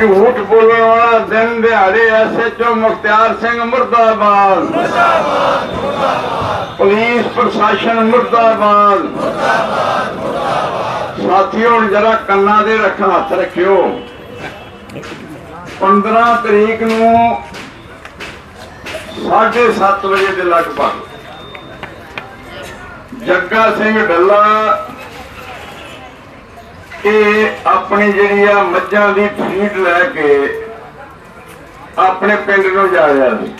ਝੂਠ ਬੋਲਣ ਵਾਲਾ ਦਿਨ ਦਿਹਾੜੇ ਐਸਐਚਓ ਮੁਖਤਿਆਰ ਸਿੰਘ ਮੁਰਦਾਬਾਦ। ਪੁਲਿਸ ਪ੍ਰਸ਼ਾਸਨ ਮੁਰਦਾਬਾਦ। ਸਾਥੀਓ ਜਰਾ ਕੰਨਾਂ ਦੇ ਰੱਖਣ ਹੱਥ ਰੱਖਿਓ। 15 ਤਰੀਕ ਨੂੰ 7:30 ਵਜੇ ਦੇ ਲਗਭਗ ਜੱਗਾ ਸਿੰਘ ਡੱਲਾ ਇਹ ਆਪਣੀ ਜਿਹੜੀ ਆ ਮੱਝਾਂ ਦੀ ਫੀਡ ਲੈ ਕੇ ਆਪਣੇ ਪਿੰਡ ਨੂੰ ਜਾ ਰਿਹਾ ਸੀ।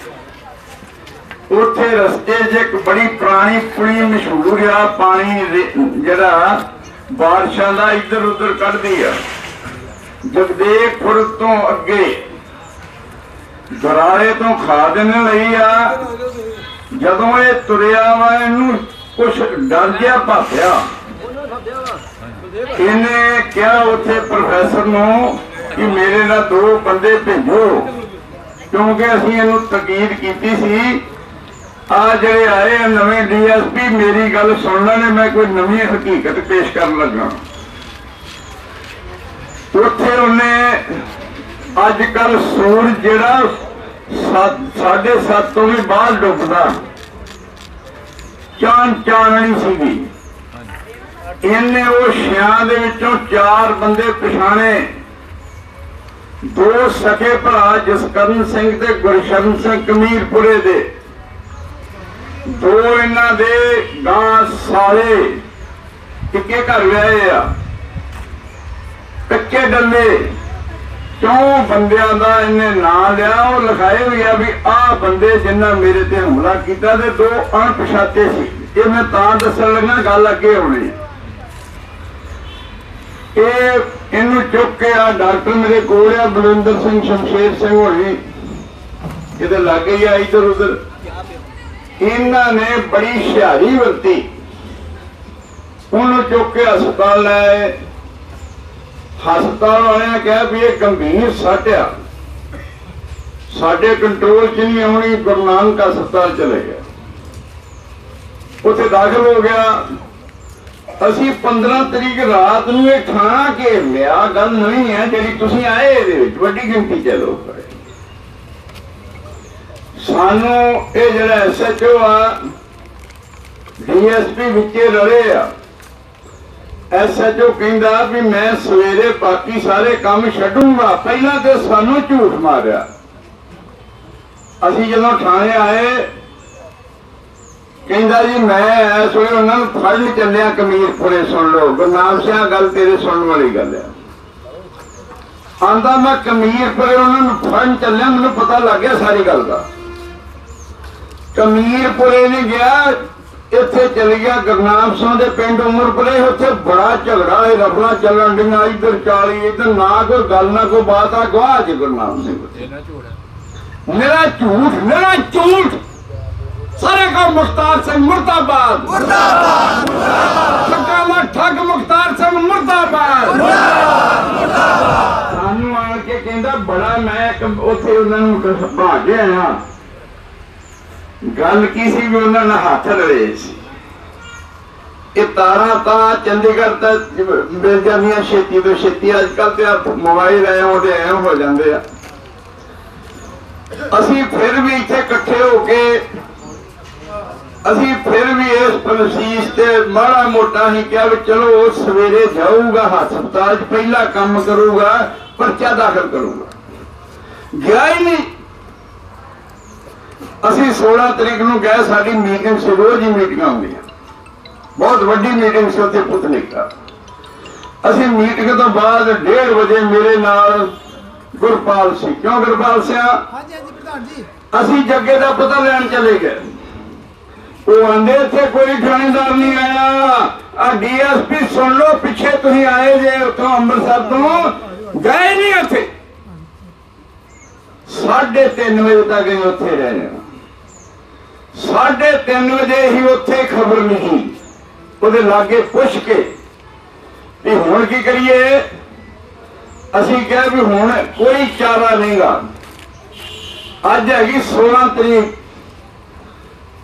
ਉੱਥੇ ਰਸਤੇ 'ਚ ਇੱਕ ਬੜੀ ਪੁਰਾਣੀ ਪੁਲੀ ਮਸ਼ਹੂਰ ਆ, ਪਾਣੀ ਜਿਹੜਾ ਬਾਰਿਸ਼ਾਂ ਦਾ ਇੱਧਰ ਉੱਧਰ ਕੱਢਦੀ ਆ। ਜਗਦੇਵਪੁਰ ਤੋਂ ਅੱਗੇ ਗਰਾਰੇ ਤੋਂ ਦੇਣ ਲਈ ਆ। ਜਦੋਂ ਇਹ ਤੁਰਿਆ ਵਾ, ਇਹਨੂੰ ਕੁਛ ਡਰ ਗਿਆ ਭਾਪਿਆ ਇਹਨੇ ਕਿਹਾ ਉੱਥੇ ਪ੍ਰੋਫੈਸਰ ਨੂੰ ਕਿ ਮੇਰੇ ਨਾਲ ਦੋ ਬੰਦੇ ਭੇਜੋ, ਕਿਉਂਕਿ ਅਸੀਂ ਇਹਨੂੰ ਤਕੀਦ ਕੀਤੀ ਸੀ। ਆ ਜਿਹੜੇ ਆਏ ਨਵੇਂ ਡੀਐਸਪੀ, ਮੇਰੀ ਗੱਲ ਸੁਣ ਲੈਣੇ, ਮੈਂ ਕੋਈ ਨਵੀਂ ਹਕੀਕਤ ਪੇਸ਼ ਕਰਨ ਲੱਗਾ। ਉੱਥੇ ਉਹਨੇ ਅੱਜ ਕੱਲ ਸੂਰਜ ਜਿਹੜਾ ਸੱਤ- ਸਾਢੇ ਸੱਤ ਤੋਂ ਵੀ ਬਾਹਰ ਡੁੱਬਦਾ। ਚਾਂਦ ਚਾਨਣੀ ਸੀਗੀ। ਇਹਨੇ ਉਹ ਛਿਆਂ ਦੇ ਵਿੱਚੋਂ ਚਾਰ ਬੰਦੇ ਪਛਾਣੇ। ਦੋ ਸਕੇ ਭਰਾ ਜਸਕਰਨ ਸਿੰਘ ਤੇ ਗੁਰਸ਼ਰਨ ਸਿੰਘ ਕਮੀਰਪੁਰੇ ਦੇ। ਦੋ ਇਹਨਾਂ ਦੇ ਗਾਂ ਸਾਲੇ। ਟਿੱਕੇ ਘਰ ਵਿਆਹੇ ਆ। ਕੱਚੇ ਡੱਲੇ। ਕਿਉਂ ਬੰਦਿਆਂ ਦਾ ਇਹਨੇ ਨਾਂ ਲਿਆ? ਉਹ ਲਿਖਾਏ ਵੀ ਆ ਵੀ ਆਹ ਬੰਦੇ ਜਿਨ੍ਹਾਂ ਮੇਰੇ ਤੇ ਹਮਲਾ ਕੀਤਾ ਤੇ ਦੋ ਅਣਪਛਾਤੇ ਸੀ। ਇਹ ਮੈਂ ਤਾਂ ਦੱਸਣ ਲੱਗਾ, ਗੱਲ ਅੱਗੇ ਹੋਣੀ। ਇਹ ਇਹਨੂੰ ਚੁੱਕ ਕੇ ਆ, ਡਾਕਟਰ ਮੇਰੇ ਕੋਲ ਆ, ਬਲਵਿੰਦਰ ਸਿੰਘ, ਸ਼ਮਸ਼ੇਰ ਸਿੰਘ ਹੋਣੀ। ਇਹਦੇ ਲੱਗੇ ਹੀ ਆ ਇਧਰ ਉਧਰ। ਇਹਨਾਂ ਨੇ ਬੜੀ ਹੁਸ਼ਿਆਰੀ ਵਰਤੀ। ਉਹਨੂੰ ਚੁੱਕ ਕੇ ਹਸਪਤਾਲ ਲੈ ਆਏ। ਹਸਪਤਾਲ ਵਾਲਿਆਂ ਕਿਹਾ ਵੀ ਇਹ ਗੰਭੀਰ ਸੱਟ ਆ। ਸਾਡੇ ਕੰਟਰੋਲ 'ਚ ਨਹੀਂ ਆਉਣੀ, ਗੁਰੂ ਨਾਨਕ ਹਸਪਤਾਲ ਚਲੇ ਗਿਆ ਉੱਥੇ ਦਾਖਲ ਹੋ ਗਿਆ। ਅਸੀਂ 15 ਤਰੀਕ ਰਾਤ ਨੂੰ ਇਹ ਥਾਣਾ ਘੇਰ ਲਿਆ, ਗੱਲ ਨਹੀਂ ਹੈ, ਜਿਹੜੀ ਤੁਸੀਂ ਆਏ ਇਹਦੇ ਵਿੱਚ, ਵੱਡੀ ਗਿਣਤੀ ਚ ਲੋਕ ਆਏ ਸਾਨੂੰ ਇਹ ਜਿਹੜਾ ਐਸਐਚਓ ਆ ਡੀਐਸਪੀ ਵਿੱਚੇ ਰਲੇ ਆ। ਐਸਐਚਓ ਕਹਿੰਦਾ ਵੀ ਮੈਂ ਸਵੇਰੇ ਬਾਕੀ ਸਾਰੇ ਕੰਮ ਛੱਡੂੰਗਾ, ਪਹਿਲਾਂ ਤੇ ਸਾਨੂੰ ਝੂਠ ਮਾਰਿਆ। ਅਸੀਂ ਜਦੋਂ ਥਾਣੇ ਆਏ ਕਹਿੰਦਾ ਜੀ ਮੈਂ ਇਸ ਵੇਲੇ ਉਹਨਾਂ ਨੂੰ ਫੜਨ ਚੱਲਿਆ ਕਮੀਰਪੁਰੇ ਸੁਣ ਲਓ। ਗੁਰਨਾਮ ਸਿੰਘ ਗੱਲ ਤੇਰੇ ਸੁਣਨ ਵਾਲੀ ਗੱਲ ਆ। ਆਂਦਾ ਮੈਂ ਕਮੀਰਪੁਰੇ ਉਹਨਾਂ ਨੂੰ ਫੜਨ ਚੱਲਿਆ ਮੈਨੂੰ ਪਤਾ ਲੱਗ ਗਿਆ ਸਾਰੀ ਗੱਲ ਦਾ। ਕਮੀਰਪੁਰੇ ਨੇ ਗਿਆ ਇੱਥੇ ਚਲ ਗਿਆ ਗੁਰਨਾਮ ਸਿੰਘ ਦੇ ਪਿੰਡ ਉਮਰਪੁਰੇ। ਉੱਥੇ ਬੜਾ ਝਗੜਾ ਹੈ ਰਫਲਾ ਚੱਲਣ ਡੀਆਂ ਇੱਧਰ 40 ਇੱਧਰ ਨਾ ਕੋਈ ਗੱਲ ਨਾ ਕੋਈ ਬਾਤ ਆ ਗਵਾਹ ਚ ਗੁਰਨਾਮ ਸਿੰਘ। ਮੇਰਾ ਝੂਠ ਮੇਰਾ ਝੂਠ! ਸਾਰੇ ਕੋ ਮੁਖਤਾਰ ਸਿੰਘ ਮੁਰਦਾਬਾਦ। ਮੁਰਦਾਬਾਦ ਮੁਰਦਾਬਾਦ। ਠੱਗ ਮੁਖਤਾਰ ਸਿੰਘ ਮੁਰਦਾਬਾਦ। ਸਾਨੂੰ ਆਣ ਕੇ ਕਹਿੰਦਾ ਬੜਾ ਮੈਂ ਇੱਕ ਉੱਥੇ ਉਹਨਾਂ ਨੂੰ ਭਾਗ ਆਇਆ ਗੱਲ ਕੀ ਸੀ ਵੀ ਉਹਨਾਂ ਨਾਲ ਹੱਥ ਲੜੇ ਸੀ? ਇਹ ਤਾਰਾਂ ਤਾਂ ਚੰਡੀਗੜ੍ਹ ਤੱਕ ਮਿਲ ਜਾਂਦੀਆਂ ਛੇਤੀ ਤੋਂ ਛੇਤੀ। ਅੱਜ ਕੱਲ ਤੇ ਮੋਬਾਈਲ ਆਏ ਉਹਦੇ ਐ ਹੋ ਜਾਂਦੇ ਆ। ਅਸੀਂ ਫਿਰ ਵੀ ਇੱਥੇ ਇਕੱਠੇ ਹੋ ਕੇ ਅਸੀਂ ਫਿਰ ਵੀ ਇਸ ਪ੍ਰਸੀਸ ਤੇ ਮਾੜਾ ਮੋਟਾ ਹੀ ਕਿਹਾ ਵੀ ਚਲੋ ਉਹ ਸਵੇਰੇ ਜਾਊਗਾ ਹਸਪਤਾਲ 'ਚ ਪਹਿਲਾ ਕੰਮ ਕਰੂਗਾ ਪਰਚਾ ਦਾਖਲ ਕਰੂਗਾ। ਗਿਆ ਹੀ ਨਹੀਂ। ਅਸੀਂ 16 ਤਰੀਕ ਨੂੰ ਗਏ ਸਾਡੀ ਮੀਟਿੰਗ ਸੀ ਰੋਜ਼ ਹੀ ਮੀਟਿੰਗਾਂ ਹੁੰਦੀਆਂ। ਬਹੁਤ ਵੱਡੀ ਮੀਟਿੰਗ ਸੀ ਉੱਥੇ ਪੁਤਲਿਕਾ। ਅਸੀਂ ਮੀਟਿੰਗ ਤੋਂ ਬਾਅਦ 1:30 ਵਜੇ ਮੇਰੇ ਨਾਲ ਗੁਰਪਾਲ ਸੀ। ਕਿਉਂ ਗੁਰਪਾਲ ਸਿੰਘ ਹਾਂਜੀ ਹਾਂਜੀ ਪ੍ਰਧਾਨ ਜੀ। ਅਸੀਂ ਜੱਗੇ ਦਾ ਪਤਾ ਲੈਣ ਚਲੇ ਗਏ। ਉਹ ਆਂਦੇ ਇੱਥੇ ਕੋਈ ਥਾਣੇਦਾਰ ਨਹੀਂ ਆਇਆ। ਆ ਡੀਐਸਪੀ ਸੁਣ ਲਓ, ਪਿੱਛੇ ਤੁਸੀਂ ਆਏ ਜੇ ਉੱਥੋਂ ਅੰਮ੍ਰਿਤਸਰ ਤੋਂ। ਗਏ ਨਹੀਂ ਉੱਥੇ। 3:30 ਵਜੇ ਤੱਕ ਹੀ ਉੱਥੇ ਰਹਿ ਜਾਣਾ 3:30 ਵਜੇ ਹੀ ਉੱਥੇ ਖਬਰ ਨਹੀਂ ਉਹਦੇ ਲਾਗੇ ਪੁੱਛ ਕੇ ਵੀ ਹੁਣ ਕੀ ਕਰੀਏ? ਅਸੀਂ ਕਿਹਾ ਵੀ ਹੁਣ ਕੋਈ ਚਾਰਾ ਨਹੀਂਗਾ। ਅੱਜ ਹੈਗੀ 16 ਤਰੀਕ।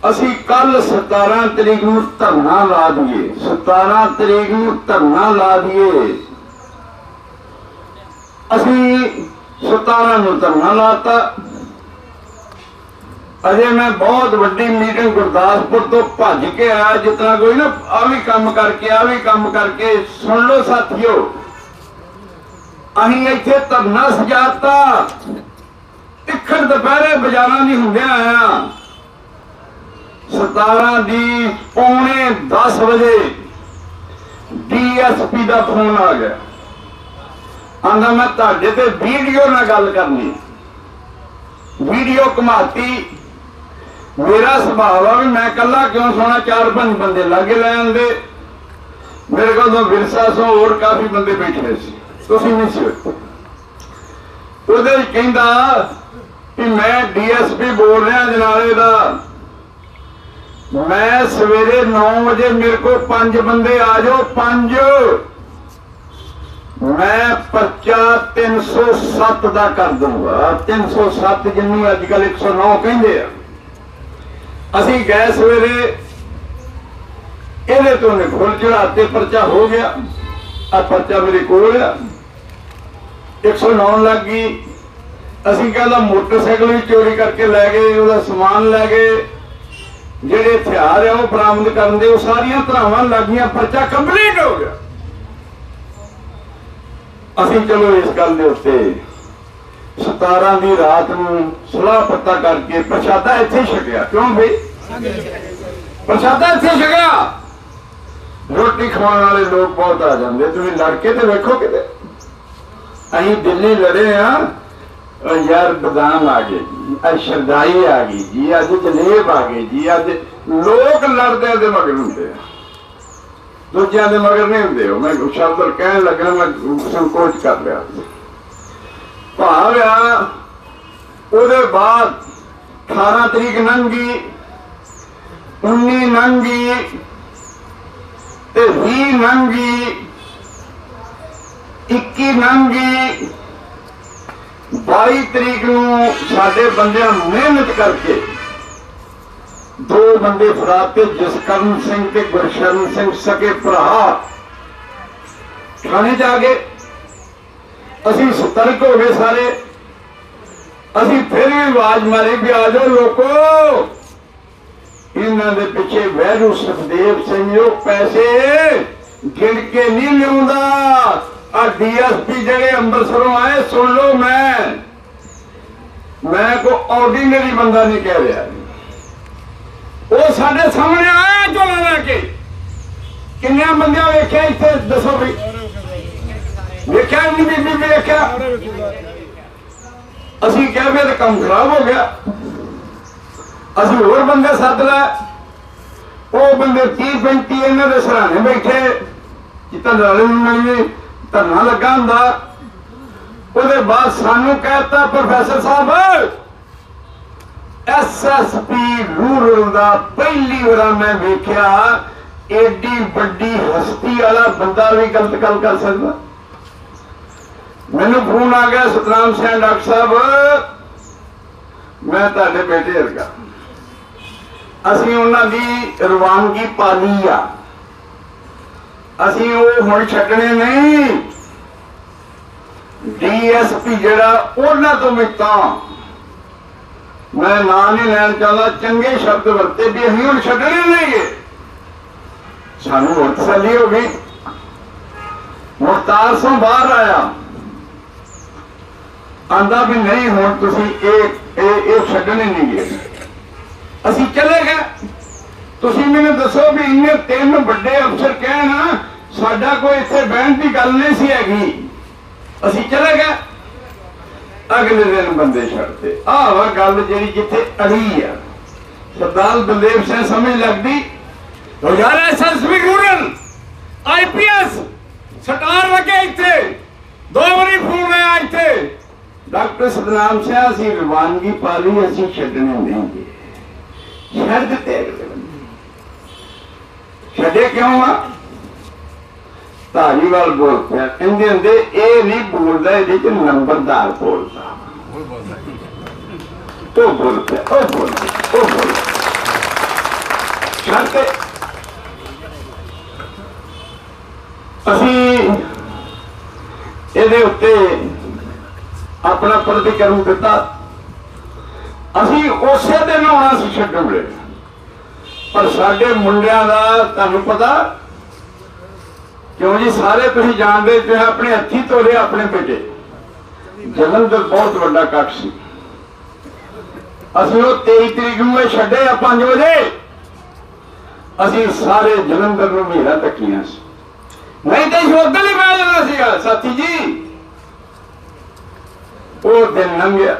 ਅਸੀਂ ਕੱਲ 17 ਤਰੀਕ ਨੂੰ ਧਰਨਾ ਲਾ ਦਈਏ। 17 ਤਰੀਕ ਨੂੰ ਧਰਨਾ ਲਾ ਦਈਏ। ਅਸੀਂ 17 ਨੂੰ ਧਰਨਾ ਲਾਤਾ ਅਜੇ ਮੈਂ ਬਹੁਤ ਵੱਡੀ ਮੀਟਿੰਗ ਗੁਰਦਾਸਪੁਰ ਤੋਂ ਭੱਜ ਕੇ ਆਇਆ ਜਿਤਨਾ ਕੋਈ ਨਾ ਆ ਵੀ ਕੰਮ ਕਰਕੇ ਆ ਵੀ ਕੰਮ ਕਰਕੇ, ਸੁਣ ਲਓ ਸਾਥੀਓ। ਅਸੀਂ ਇੱਥੇ ਧਰਨਾ ਸਜਾਤਾ। ਤਿੱਖੜ ਦੁਪਹਿਰੇ ਬਾਜ਼ਾਰਾਂ ਦੀ ਹੁੰਦਿਆਂ ਆਇਆ। 17 ਦੀ ਪੌਣੇ 10 ਵਜੇ ਡੀਐਸਪੀ ਦਾ ਫੋਨ ਆ ਗਿਆ। ਆਂਦਾ, ਮੈਂ ਤੁਹਾਡੇ ਤੇ ਵੀਡੀਓ ਨਾਲ ਗੱਲ ਕਰਨੀ ਵੀਡੀਓ ਕਮਾਤੀ ਮੇਰਾ ਸੁਭਾਅ ਆ ਵੀ ਮੈਂ ਇਕੱਲਾ ਕਿਉਂ ਸੋਣਾ? ਚਾਰ ਪੰਜ ਬੰਦੇ ਲਾਗੇ ਲੈ ਆਂਦੇ। ਮੇਰੇ ਕੋਲ ਤਾਂ ਵਿਰਸਾ ਸੋ ਹੋਰ ਕਾਫੀ ਬੰਦੇ ਬੈਠੇ ਸੀ। ਤੁਸੀਂ ਨਹੀਂ ਸੀ ਉਹਦੇ ਕਹਿੰਦਾ ਕਿ ਮੈਂ ਡੀਐਸਪੀ ਬੋਲ ਰਿਹਾ, ਜਨਾਲੇ ਦਾ। ਮੈਂ ਸਵੇਰੇ 9 ਵਜੇ ਮੇਰੇ ਕੋਲ ਪੰਜ ਬੰਦੇ ਆ ਜਾਓ, ਪੰਜ। ਮੈਂ ਪਰਚਾ 307 ਦਾ ਕਰ ਦੂੰਗਾ 307 ਜਿਹਨੂੰ ਅੱਜ ਕੱਲ 109 ਕਹਿੰਦੇ ਆ। ਅਸੀਂ ਗਏ ਸਵੇਰੇ, ਇਹਦੇ ਤੋਂ ਨੇ ਖੁੱਲ ਚੜਾਤੇ ਪਰਚਾ ਹੋ ਗਿਆ। ਆ ਪਰਚਾ ਮੇਰੇ ਕੋਲ ਆ। 109 ਲੱਗ ਗਈ। ਅਸੀਂ ਕਹਿੰਦਾ ਮੋਟਰਸਾਈਕਲ ਵੀ ਚੋਰੀ ਕਰਕੇ ਲੈ ਗਏ, ਉਹਦਾ ਸਮਾਨ ਲੈ ਗਏ। ਜਿਹੜੇ ਹਥਿਆਰ ਆ ਉਹ ਬਰਾਮਦ ਕਰਨ ਦੇ, ਉਹ ਸਾਰੀਆਂ ਧਰਾਵਾਂ ਲੱਗੀਆਂ ਪਰਚਾ ਕੰਪਲੀਟ ਹੋ ਗਿਆ। ਅਸੀਂ ਚਲੋ ਇਸ ਗੱਲ ਦੇ ਉੱਤੇ 17 ਦੀ ਰਾਤ ਨੂੰ ਸੁਲਾਹ ਪੱਤਾ ਕਰਕੇ ਪ੍ਰਸ਼ਾਦਾ ਇੱਥੇ ਛਕਿਆ। ਕਿਉਂ ਬਈ? ਪ੍ਰਸ਼ਾਦਾ ਇੱਥੇ ਛਕਿਆ। ਰੋਟੀ ਖਾਣ ਵਾਲੇ ਲੋਕ ਬਹੁਤ ਆ ਜਾਂਦੇ, ਤੁਸੀਂ ਲੜਕੇ ਤੇ ਵੇਖੋ ਕਿਤੇ। ਅਸੀਂ ਦਿੱਲੀ ਲੜੇ ਆ ਉਹ ਯਾਰ ਬਦਾਮ ਆ ਗਏ ਜੀ ਅੱਜ ਸ਼ਰਦਾਈ ਆ ਗਈ, ਜੀ ਅੱਜ ਜਲੇਬ ਆ ਗਏ, ਜੀ ਅੱਜ ਲੋਕ ਲੜਦੇ ਦੇ ਮਗਰ ਹੁੰਦੇ ਆ। ਦੂਜਿਆਂ ਦੇ ਮਗਰ ਨਹੀਂ ਹੁੰਦੇ ਉਹ। ਮੈਂ ਸ਼ਬਦ ਕਹਿਣ ਲੱਗਾ, ਮੈਂ ਸੰਕੋਚ ਕਰ ਲਿਆ। ਭਾਵ ਆ, ਉਹਦੇ ਬਾਅਦ 18 ਤਰੀਕ ਨੰਗੀ 19 ਨੰਗੀ ਤੇ 20 ਨੰਗੀ 21 ਨੰਗੀ 22 ਤਰੀਕ ਨੂੰ ਸਾਡੇ ਬੰਦਿਆਂ ਮਿਹਨਤ ਕਰਕੇ ਦੋ ਬੰਦੇ ਫਰਾਤੇ ਜਸਕਰਨ ਸਿੰਘ ਤੇ ਗੁਰਸ਼ਰਨ ਸਿੰਘ ਸਕੇ ਭਰਾ। ਥਾਣੇ ਜਾ ਕੇ ਅਸੀਂ ਸਤਰਕ ਹੋ ਗਏ ਸਾਰੇ। ਅਸੀਂ ਫਿਰ ਵੀ ਆਵਾਜ਼ ਮਾਰੀ ਵੀ ਆ ਜਾਓ ਲੋਕੋ। ਇਹਨਾਂ ਦੇ ਪਿੱਛੇ ਵੈਰੂ ਸੁਖਦੇਵ ਸਿੰਘ ਉਹ ਪੈਸੇ ਗਿਣ ਕੇ ਨਹੀਂ ਲਿਆਉਂਦਾ। ਡੀਐਸਪੀ ਜਿਹੜੇ ਅੰਮ੍ਰਿਤਸਰੋਂ ਆਏ, ਸੁਣ ਲਓ ਮੈਂ। ਮੈਂ ਕੋ ਆਰਡੀਨਰੀ ਬੰਦਾ ਨਹੀਂ ਕਹਿ ਰਿਹਾ। ਉਹ ਸਾਡੇ ਸਾਹਮਣੇ ਆਇਆ ਝੋਲਾ ਲੈ ਕੇ। ਕਿੰਨੇ ਬੰਦਿਆਂ ਵੇਖਿਆ ਇੱਥੇ? ਦੱਸੋ ਵੀ। ਵੇਖਿਆ ਨਹੀਂ ਵੀ ਵੇਖਿਆ? ਅਸੀਂ ਕਿਹਾ ਵੀ ਇਹ ਕੰਮ ਖਰਾਬ ਹੋ ਗਿਆ। ਅਸੀਂ ਹੋਰ ਬੰਦੇ ਸੱਦ ਲੈ ਉਹ ਬੰਦੇ 30 35 ਇਹਨਾਂ ਦੇ ਸਰਾਣੇ ਬੈਠੇ। ਜਿੱਤਾਂ ਨਾਲੇ ਨੂੰ ਧਰਨਾ ਲੱਗਾ ਹੁੰਦਾ। ਉਹਦੇ ਬਾਅਦ ਸਾਨੂੰ ਕਹਿਤਾ ਪ੍ਰੋਫੈਸਰ ਸਾਹਿਬ ਐਸਐਸਪੀ ਰੂਰਲ ਦਾ ਪਹਿਲੀ ਵਾਰ ਮੈਂ ਵੇਖਿਆ, ਏਡੀ ਵੱਡੀ ਹਸਤੀ ਵਾਲਾ ਬੰਦਾ ਵੀ ਗਲਤ ਗੱਲ ਕਰ ਸਕਦਾ। ਮੈਨੂੰ ਫੋਨ ਆ ਗਿਆ ਸਤਨਾਮ ਸਿੰਘ ਡਾਕਟਰ ਸਾਹਿਬ। ਮੈਂ ਤੁਹਾਡੇ ਬੇਟੇ ਵਰਗਾ। ਅਸੀਂ ਉਹਨਾਂ ਦੀ ਰਵਾਨਗੀ ਪਾਲੀ ਆ। ਅਸੀਂ ਉਹ ਹੁਣ ਛੱਡਣੇ ਨਹੀਂ। ਡੀਐਸਪੀ ਜਿਹੜਾ ਉਹਨਾਂ ਤੋਂ ਵੀ ਤਾਂ ਮੈਂ ਨਾਂ ਨਹੀਂ ਲੈਣ ਚਾਹੁੰਦਾ, ਚੰਗੇ ਸ਼ਬਦ ਵਰਤੇ ਵੀ ਅਸੀਂ ਹੁਣ ਛੱਡਣੇ ਨਹੀਂਗੇ ਸਾਨੂੰ ਹੁਣ ਤਸੱਲੀ ਹੋ ਗਈ। ਮੁਖਤਾਰ ਸਿੰਘ ਬਾਹਰ ਆਇਆ। ਆਂਦਾ ਵੀ ਨਹੀਂ, ਹੁਣ ਤੁਸੀਂ ਇਹ ਇਹ ਇਹ ਛੱਡਣੇ ਨਹੀਂ ਗਏ ਅਸੀਂ ਚਲੇ ਗਏ। ਤੁਸੀਂ ਮੈਨੂੰ ਦੱਸੋ ਵੀ ਇੰਨੇ ਤਿੰਨ ਵੱਡੇ ਅਫਸਰ ਕਹਿਣ ਸਾਡਾ ਕੋਈ ਇੱਥੇ ਬਹਿਣ ਦੀ ਗੱਲ ਨਹੀਂ ਸੀ ਹੈਗੀ। ਅਸੀਂ ਚਲੇ ਗਏ। ਅਗਲੇ ਦਿਨ ਬੰਦੇ ਛੱਡਦੇ ਆਹ ਵਾ ਗੱਲ ਜਿਹੜੀ ਜਿੱਥੇ ਅੜੀ ਆ। ਸਰਦਾਰ ਬਲਦੇਵ ਸਿੰਘ ਸਮਝ ਲੱਗਦੀ, ਉਹ ਯਾਰ ਐਸਐਸਪੀ ਰੂਰਲ ਆਈਪੀਐਸ ਸਟਾਰ ਲੱਗੇ ਇੱਥੇ। ਦੋ ਵਾਰੀ ਫੋਨ ਆਇਆ ਇੱਥੇ। ਡਾਕਟਰ ਸਤਨਾਮ ਸਿੰਘ, ਅਸੀਂ ਰਵਾਨਗੀ ਪਾ ਲਈ, ਅਸੀਂ ਛੱਡਣੇ ਨਹੀਂ ਛੱਡ ਦਿੱਤੇ ਛੱਡੇ ਕਿਉਂ ਆ? ਧਾਰੀਵਾਲ ਬੋਲ ਪਿਆ ਕਹਿੰਦੇ ਹੁੰਦੇ, ਇਹ ਨਹੀਂ ਬੋਲਦਾ, ਇਹਦੇ ਚ ਨੰਬਰਦਾਰ ਬੋਲਦਾ। ਉਹ ਬੋਲ ਉਹ ਬੋਲ ਉਹ ਬੋਲ ਛੱਡਤੇ ਅਸੀਂ ਇਹਦੇ ਉੱਤੇ ਆਪਣਾ ਪ੍ਰਤੀਕਰਮ ਦਿੱਤਾ। ਅਸੀਂ ਉਸੇ ਦਿਨ ਆਉਣਾ ਸੀ ਛੱਡੂਗੇ ਪਰ ਸਾਡੇ ਮੁੰਡਿਆਂ ਦਾ, ਤੁਹਾਨੂੰ ਪਤਾ ਕਿਉਂ ਜੀ? ਸਾਰੇ ਤੁਸੀਂ ਜਾਣਦੇ ਤੇ ਆਪਣੇ ਹੱਥੀ ਤੋਲੇ ਆਪਣੇ ਬੇਟੇ ਜਲੰਧਰ ਬਹੁਤ ਵੱਡਾ ਕੱਟ ਸੀ। ਅਸੀਂ ਉਹ 23 ਤਰੀਕ ਨੂੰ ਇਹ ਛੱਡੇ ਆ 5 ਵਜੇ। ਅਸੀਂ ਸਾਰੇ ਜਲੰਧਰ ਨੂੰ ਮੇਰਾ ਤੱਕੀਆਂ ਸੀ। ਨਹੀਂ ਤੇ ਉਧਰ ਹੀ ਪੈ ਜਾਣਾ ਸੀਗਾ, ਸਾਥੀ ਜੀ। ਉਹ ਦਿਨ ਲੰਘਿਆ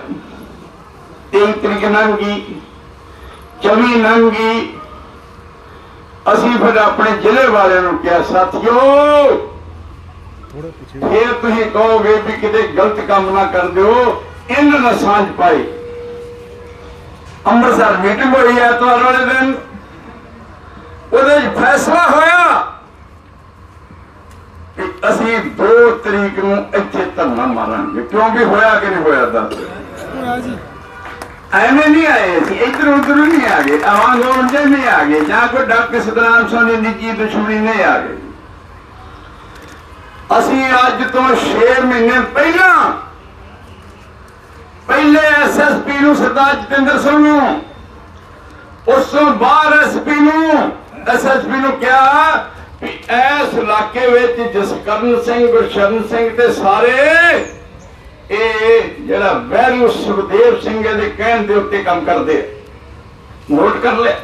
23 ਤਰੀਕ ਲੰਘੀ 24 ਗਈ ਅਸੀਂ ਫਿਰ ਆਪਣੇ ਜ਼ਿਲ੍ਹੇ ਵਾਲਿਆਂ ਨੂੰ ਕਿਹਾ, ਸਾਥੀਓ, ਫਿਰ ਤੁਸੀਂ ਕਹੋਗੇ ਵੀ ਕਿਤੇ ਗਲਤ ਕੰਮ ਨਾ ਕਰ ਦਿਓ ਇਹਨਾਂ ਨਾਲ ਸਾਂਝ ਪਾਈ ਅੰਮ੍ਰਿਤਸਰ ਮੀਟਿੰਗ ਹੋਈ ਹੈ ਐਤਵਾਰ ਵਾਲੇ ਦਿਨ। ਉਹਦੇ ਵਿੱਚ ਫੈਸਲਾ ਹੋਇਆ ਕਿ ਅਸੀਂ 2 ਤਰੀਕ ਨੂੰ ਇੱਥੇ ਧਰਨਾ ਮਾਰਾਂਗੇ। ਕਿਉਂਕਿ ਹੋਇਆ ਕਿ ਨਹੀਂ ਹੋਇਆ ਦੱਸ ਐਵੇਂ ਨਹੀਂ ਆਏ ਸੀ ਇੱਧਰ ਉੱਧਰ ਨਹੀਂ ਆ ਗਏ ਆਵਾਜ਼ ਹੋਣ ਜੇ ਨਹੀਂ ਆ ਗਏ, ਜਾਂ ਕੋਈ ਡਾਕਟਰ ਸਤਨਾਮ ਸਿੰਘ ਦੀ ਨਿੱਜੀ ਦੁਸ਼ਮਣੀ ਨਹੀਂ ਆ ਗਈ। ਅਸੀਂ ਅੱਜ ਤੋਂ 6 ਮਹੀਨੇ ਪਹਿਲਾਂ, ਪਹਿਲੇ ਐਸਐਸਪੀ ਨੂੰ ਸਰਦਾਰ ਜਤਿੰਦਰ ਸਿੰਘ ਨੂੰ, ਉਸ ਤੋਂ ਬਾਅਦ ਐਸਪੀ ਨੂੰ ਐਸਐਸਪੀ ਨੂੰ ਕਿਹਾ ਕਿ ਇਸ ਇਲਾਕੇ ਵਿੱਚ ਜਸਕਰਨ ਸਿੰਘ, ਗੁਰਸ਼ਰਨ ਸਿੰਘ ਤੇ ਸਾਰੇ ਇਹ ਜਿਹੜਾ ਵੈਰੂ ਸੁਖਦੇਵ ਸਿੰਘ ਦੇ ਕਹਿਣ ਦੇ ਉੱਤੇ ਕੰਮ ਕਰਦੇ ਨੋਟ ਕਰ ਲੈ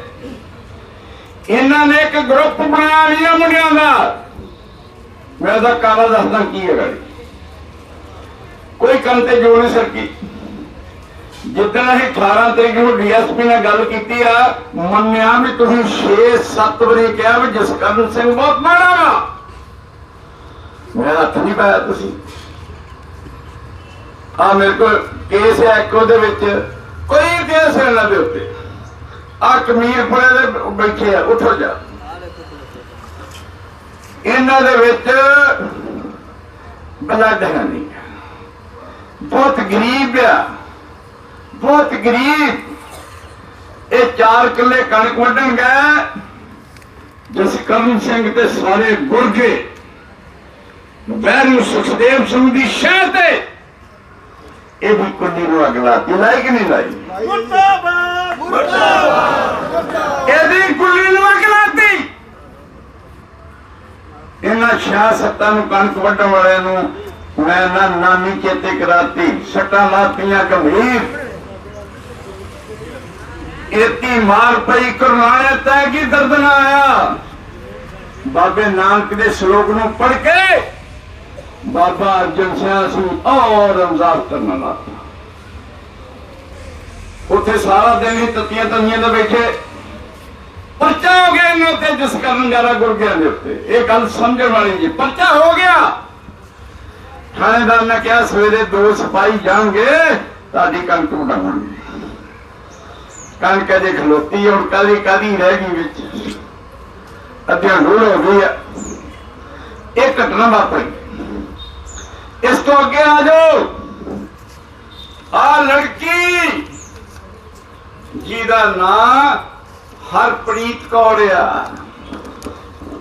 ਇਹਨਾਂ ਨੇ ਇੱਕ ਗਰੁੱਪ ਬਣਾਇਆ ਲਿਆ ਮੁੰਡਿਆਂ ਦਾ। ਮੈਂ ਦਾ ਕਾਲਾ ਦੱਸਦਾ ਕੀ ਹੈਗਾ ਜੀ। ਕੋਈ ਕੰਮ ਤੇ ਜੋੜ ਨਹੀਂ ਸਰਕੀ ਜਿੱਦਣ ਅਸੀਂ 18 ਤਰੀਕ ਨੂੰ ਡੀਐਸਪੀ ਨਾਲ ਗੱਲ ਕੀਤੀ ਆ, ਮੰਨਿਆ ਵੀ ਤੁਸੀਂ 6-7 ਵਾਰੀ ਕਿਹਾ ਵੀ ਜਸਕਰਨ ਸਿੰਘ ਬਹੁਤ ਮਾੜਾ ਵਾ। ਮੇਰਾ ਹੱਥ ਨਹੀਂ ਪਾਇਆ ਤੁਸੀਂ। ਆ ਮੇਰੇ ਕੋਲ ਕੇਸ ਹੈ ਇੱਕ ਉਹਦੇ ਵਿੱਚ। ਕੋਈ ਕੇਸ ਹੈ ਇਹਨਾਂ ਦੇ ਉੱਤੇ। ਆ ਕਮੀਰਪੁਰੇ ਦੇ ਬੈਠੇ ਆ, ਉੱਠੋ ਜਾ। ਇਹਨਾਂ ਦੇ ਵਿੱਚ ਬਲੱਡ ਹੈ ਨਹੀਂ ਬਹੁਤ ਗਰੀਬ ਆ। ਬਹੁਤ ਗਰੀਬ। ਇਹ ਚਾਰ ਕਿੱਲੇ ਕਣਕ ਵੱਢਣ ਗਏ ਜਸਕਰਨ ਸਿੰਘ ਤੇ ਸਾਰੇ ਗੁਰਗੇ। ਬੈਰੂ ਸੁਖਦੇਵ ਸਿੰਘ ਦੀ ਸ਼ਹਿਰ ਤੇ ਇਹ ਵੀ ਕੁੰਡੀ ਨੂੰ ਅਗਲਾ ਲਾਈ ਕਿ ਨਹੀਂ ਲਾਈ? ਮੁਰਦਾਬਾਦ! ਇਹਦੀ ਕੁੰਡੀ ਨੂੰ ਅੱਗ ਲਾਤੀ। ਇਹਨਾਂ ਛਾ ਸੱਤਾਂ ਨੂੰ ਕਣਕ ਵੱਢਣ ਵਾਲਿਆਂ ਨੂੰ ਮੈਂ ਨਾ ਨਾਨੀ ਚੇਤੇ ਕਰਾਤੀ। ਸੱਟਾਂ ਲਾਤੀਆਂ ਗੰਭੀਰ। ਇਤੀ ਮਾਰ ਪਈ ਕਰਵਾਇਆ ਤੈ ਕੀ ਦਰਦ ਨਾ ਆਇਆ। ਬਾਬੇ ਨਾਨਕ ਦੇ ਸ਼ਲੋਕ ਨੂੰ ਪੜ੍ਹ ਕੇ ਬਾਬਾ ਅਰਜਨ ਸਿੰਘ ਸੀ ਔਰ ਰਮਜ਼ਾਨ ਕਰਨ ਲੱਗਾ ਉੱਥੇ ਸਾਰਾ ਦਿਨ ਹੀ ਤਤੀਆਂ ਤੰਨੀਆਂ ਦੇ ਬੈਠੇ। ਪਰਚਾ ਹੋ ਗਿਆ ਇਹਨਾਂ ਉੱਤੇ, ਜਿਸ ਕਰਨ ਜਾਰਾ ਗੁਰਗਿਆਂ ਦੇ ਉੱਤੇ। ਇਹ ਗੱਲ ਸਮਝਣ ਵਾਲੀ ਜੀ ਪਰਚਾ ਹੋ ਗਿਆ। ਥਾਣੇਦਾਰ ਨੇ ਕਿਹਾ, ਸਵੇਰੇ ਦੋ ਸਿਪਾਹੀ ਜਾਣਗੇ, ਤੁਹਾਡੀ ਕਣਕ ਉਡਾਉਣਗੇ ਕਣਕ ਅਜੇ ਖਲੋਤੀ ਔਰ ਕਾਲੀ ਕਾਲੀ ਰਹਿ ਗਈ ਵਿੱਚ? ਅੱਧਿਆਂ ਡੂੜ ਹੋ ਗਈ ਆ ਇਹ ਘਟਨਾ ਵਾਪਰੀ। ਇਸ ਤੋਂ ਅੱਗੇ ਆ ਜਾਓ। ਆ ਲੜਕੀ ਜਿਹਦਾ ਨਾਂ ਹਰਪ੍ਰੀਤ ਕੌਰ ਆ।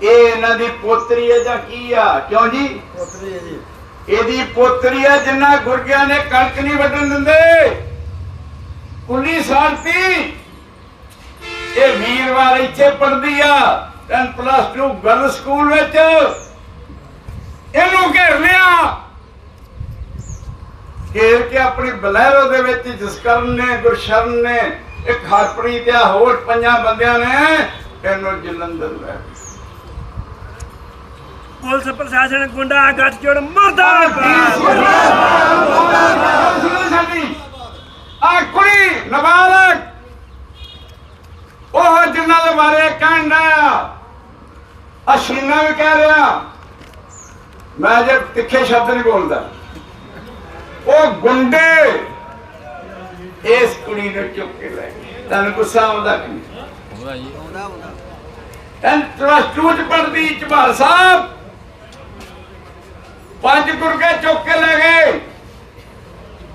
ਇਹ ਇਹਨਾਂ ਦੀ ਪੋਤਰੀ ਹੈ ਜਾਂ ਕੀ ਆ? ਕਿਉਂ ਜੀ? ਇਹਦੀ ਪੋਤਰੀ ਆ ਜਿੰਨਾ ਗੁਰਗਿਆਂ ਨੇ ਕਣਕ ਨਹੀਂ ਵੱਢਣ ਦਿੰਦੇ। ਕੁੱਲੀ ਸਾਲਤੀ ਇਹ ਵੀਰਵਾਰ ਇੱਥੇ ਪੜਦੀ ਆ 10 ਪਲੱਸ 2 ਗਰਲ ਸਕੂਲ ਵਿੱਚ। ਇਹਨੂੰ ਘੇਰ ਲਿਆ। ਘੇਰ ਕੇ ਆਪਣੀ ਬਲੈਰੋ ਦੇ ਵਿੱਚ ਜਸਕਰਨ ਨੇ ਗੁਰਸ਼ਰਨ ਨੇ ਇੱਕ ਹਰਪ੍ਰੀਤ ਆ ਹੋਰ ਪੰਜਾਂ ਬੰਦਿਆਂ ਨੇ ਇਹਨੂੰ ਜਲੰਧਰ ਲੈ। ਪੁਲਿਸ ਪ੍ਰਸ਼ਾਸਨ ਗੁੰਡਾ ਗੱਠਜੋੜ ਮੁਰਦਾਬਾਦ। ਆ ਕੁੜੀ ਨਾਬਾਲਗ। ਉਹ ਜਿਨ੍ਹਾਂ ਦੇ ਬਾਰੇ ਕਹਿੰਦਾ ਆ ਸ਼ੀਨਾ ਵੀ ਕਹਿ ਰਿਹਾ। ਮੈਂ ਜੇ ਤਿੱਖੇ ਸ਼ਬਦ ਨਹੀਂ ਬੋਲਦਾ। ਉਹ ਗੁੰਡੇ ਇਸ ਕੁੜੀ ਨੂੰ ਚੁੱਕ ਕੇ ਲੈ ਗਏ। ਤੁਹਾਨੂੰ ਗੁੱਸਾ ਆਉਂਦਾ ਕਿ ਨਹੀਂ? ਐਂ ਪਲੱਸ 2 ਚ ਪੜਦੀ ਚਬਾਲ ਸਾਹਿਬ। ਪੰਜ ਗੁਰਗੇ ਚੁੱਕ ਕੇ ਲੈ ਗਏ।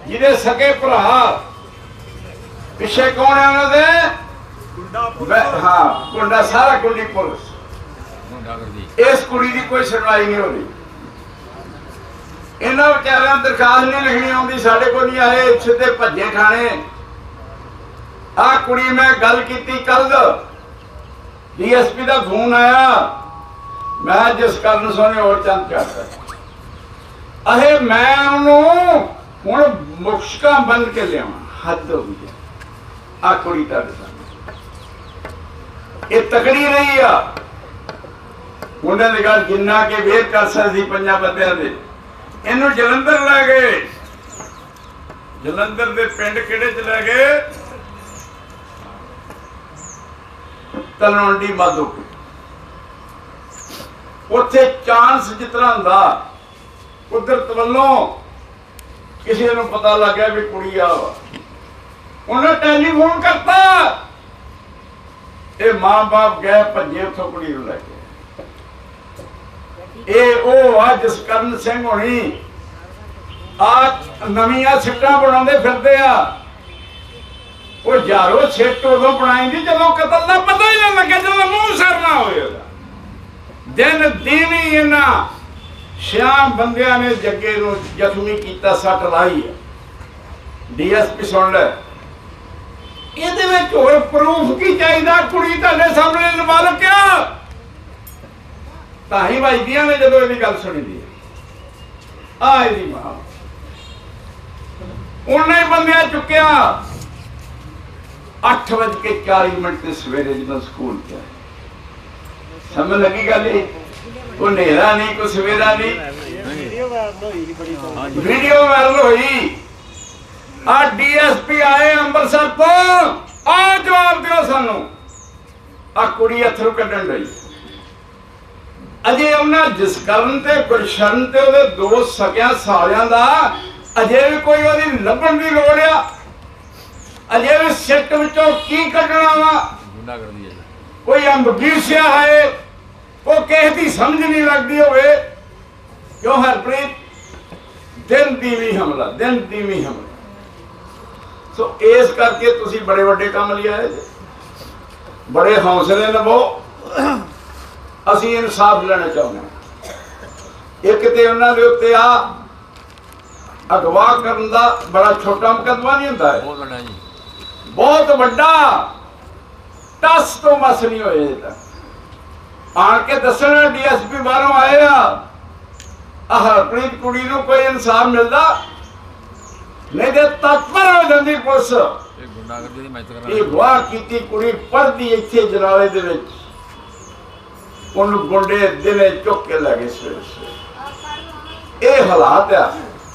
ਜਿਹਦੇ ਸਕੇ ਭਰਾ। ਪਿੱਛੇ ਕੌਣ ਹੈ ਉਹਨਾਂ ਦੇ? ਹਾਂ ਗੁੰਡਾ ਸਾਰਾ ਗੁੰਡੀ ਪੁਲਿਸ। ਇਸ ਕੁੜੀ ਦੀ ਕੋਈ ਸੁਣਵਾਈ ਨਹੀਂ ਹੋਣੀ ਇਹਨਾਂ ਵਿਚਾਰਿਆਂ ਨੂੰ ਦਰਖਾਸਤ ਨਹੀਂ ਲਿਖਣੀ ਆਉਂਦੀ, ਸਾਡੇ ਕੋਲ ਨਹੀਂ ਆਏ, ਸਿੱਧੇ ਭੱਜੇ ਥਾਣੇ। ਆ ਕੁੜੀ ਮੈਂ ਗੱਲ ਕੀਤੀ ਕੱਲ ਡੀਐਸਪੀ ਦਾ ਫੋਨ ਆਇਆ। ਮੈਂ ਜਿਸ ਕਰਨ ਸੋਨੇ ਹੋਰ ਚੰਦ ਚੜਦਾ ਅਹੇ ਮੈਂ ਉਹਨੂੰ ਹੁਣ ਮੁਕਸ਼ਕਾ ਬੰਦ ਕੇ ਲਿਆਵਾਂ ਹੱਦ ਹੋ ਗਈ ਆ ਕੁੜੀ ਤਾਂ ਇਹ ਤਕੜੀ ਰਹੀ ਆ। ਉਹਨਾਂ ਦੇ ਗੱਲ ਜਿੰਨਾ ਕੇ ਵੇਰ ਕਰ ਸਕਦੀ ਪੰਜਾਂ ਬੰਦਿਆਂ ਦੇ। ਇਹਨੂੰ ਜਲੰਧਰ ਲੈ ਗਏ। ਜਲੰਧਰ ਦੇ ਪਿੰਡ ਕਿਹੜੇ ਚ ਲੈ ਗਏ? ਤਲਵੰਡੀ ਮਾਧੋ ਉੱਥੇ ਚਾਂਸ ਜਿਤਨਾ ਹੁੰਦਾ, ਕੁਦਰਤ ਵੱਲੋਂ ਕਿਸੇ ਨੂੰ ਪਤਾ ਲੱਗਿਆ ਵੀ ਕੁੜੀ ਆ। ਵਾ। ਉਹਨੇ ਟੈਲੀਫੋਨ ਕਰਤਾ। ਇਹ ਮਾਂ-ਬਾਪ ਗਏ ਭੱਜੇ ਉੱਥੋਂ ਕੁੜੀ ਨੂੰ ਲੈ ਇਹ ਉਹ ਆ ਜਸਕਰਨ ਸਿੰਘ ਹੋਣੀ। ਆ ਨਵੀਆਂ ਸਿੱਟਾਂ ਬਣਾਉਂਦੇ ਫਿਰਦੇ ਆ। ਉਹ ਯਾਰੋ ਸਿੱਟ ਉਦੋਂ ਬਣਾਈਂਦੀ ਜਦੋਂ ਕਤਲ ਦਾ ਪਤਾ ਹੀ ਨਾ ਲੱਗੇ, ਜਦੋਂ ਮੂੰਹ ਸਿਰ ਨਾ ਹੋਏ ਉਹਦਾ। ਦਿਨ ਦਿਨ ਹੀ ਇਹਨਾਂ ਸ਼ਾਮ ਬੰਦਿਆਂ ਨੇ ਜੱਗੇ ਨੂੰ ਜ਼ਖਮੀ ਕੀਤਾ, ਸੱਟ ਲਾਈ ਹੈ ਡੀਐਸਪੀ ਸੁਣ ਲੈ। ਇਹਦੇ ਵਿੱਚ ਹੋਰ ਪ੍ਰੂਫ ਕੀ ਚਾਹੀਦਾ? ਕੁੜੀ ਤੁਹਾਡੇ ਸਾਹਮਣੇ ਨਾਬਾਲਗ ਕਿਆ? ਤਾਂ ਹੀ ਵੱਜਦੀਆਂ ਨੇ ਜਦੋਂ ਇਹਦੀ ਗੱਲ ਸੁਣੀਦੀ ਹੈ ਆ ਇਹਦੀ ਮਾਂ। ਉਹਨੇ ਬੰਦਿਆ ਚੁੱਕਿਆ। 8 ਵਜੇ ਕੇ 40 ਮਿੰਟ ਤੇ ਸਵੇਰੇ ਜਦੋਂ ਸਕੂਲ ਚ ਸਮਝ ਲੱਗੀ ਗੱਲ ਇਹ? ਉਹ ਹਨੇਰਾ ਨਹੀਂ ਕੋ ਸਵੇਰਾ ਨਹੀਂ। ਵੀਡੀਓ ਵਾਇਰਲ ਹੋਈ। ਆ ਡੀਐਸਪੀ ਆਏ ਅੰਮ੍ਰਿਤਸਰ ਤੋਂ। ਆ ਜਵਾਬ ਦਿਓ ਸਾਨੂੰ। ਆ ਕੁੜੀ ਅਥਰੂ ਕੱਢਣ ਲਈ। ਅਜੇ ਉਹਨਾਂ ਜਸਕਰਨ ਤੇ ਗੁਰਸ਼ਰਨ ਤੇ ਉਹਦੇ ਦੋ ਸਕਿਆਂ ਸਾਲਿਆਂ ਦਾ ਅਜੇ ਵੀ ਕੋਈ ਉਹਦੀ ਲੱਭਣ ਦੀ ਲੋੜ ਆ। ਅਜੇ ਵੀ ਸਿੱਟ ਵਿੱਚੋਂ ਕੀ ਕੱਢਣਾ ਵਾ? ਗੁੰਡਾਗਰਦੀ ਹੈ ਕੋਈ ਹੈ ਉਹ ਕਿਸੇ ਦੀ ਸਮਝ ਨਹੀਂ ਲੱਗਦੀ ਹੋਵੇ। ਕਿਉਂ ਹਰਪ੍ਰੀਤ? ਦਿਨ ਦੀ ਵੀ ਹਮਲਾ, ਦਿਨ ਦੀ ਵੀ ਹਮਲਾ। ਸੋ ਇਸ ਕਰਕੇ ਤੁਸੀਂ ਬੜੇ ਵੱਡੇ ਕੰਮ ਲਈ ਆਏ ਬੜੇ ਹੌਸਲੇ ਲਵੋ। ਅਸੀਂ ਇਨਸਾਫ ਲੈਣਾ ਚਾਹੁੰਦੇ ਇੱਕ ਤੇ ਉਹਨਾਂ ਦੇ ਉੱਤੇ ਆ ਅਗਵਾ ਕਰਨ ਦਾ ਬੜਾ ਛੋਟਾ ਮੁਕੱਦਮਾ ਨਹੀਂ ਹੁੰਦਾ ਹੈ ਬਹੁਤ ਵੱਡਾ ਜੀ। ਬਹੁਤ ਵੱਡਾ। ਟਸ ਤੋਂ ਮਸ ਨਹੀਂ ਹੋਏ ਇਹ ਤਾਂ। ਆਣ ਕੇ ਦੱਸਣ ਡੀਐਸਪੀ ਬਾਹਰੋਂ ਆਏ ਆ ਆਹ ਹਰਪ੍ਰੀਤ ਕੁੜੀ ਨੂੰ ਕੋਈ ਇਨਸਾਫ ਮਿਲਦਾ? ਨਹੀਂ ਤੇ ਤਤਪਰ ਹੋ ਜਾਂਦੀ ਪੁਲਿਸ। ਇਹ ਗੁੰਡਾਗਰਦੀ ਦੀ ਮੈਚ ਇਹ ਕਰਨਾ ਵਾਹ ਕੀਤੀ ਕੁੜੀ ਪੜਦੀ ਇੱਥੇ ਜਨਾਲੇ ਦੇ ਵਿੱਚ। ਉਹਨੂੰ ਗੁੰਡੇ ਦਿਨੇ ਚੁੱਕ ਕੇ ਲੈ ਗਏ ਸਵੇਰੇ ਸਵੇਰੇ। ਇਹ ਹਾਲਾਤ ਆ।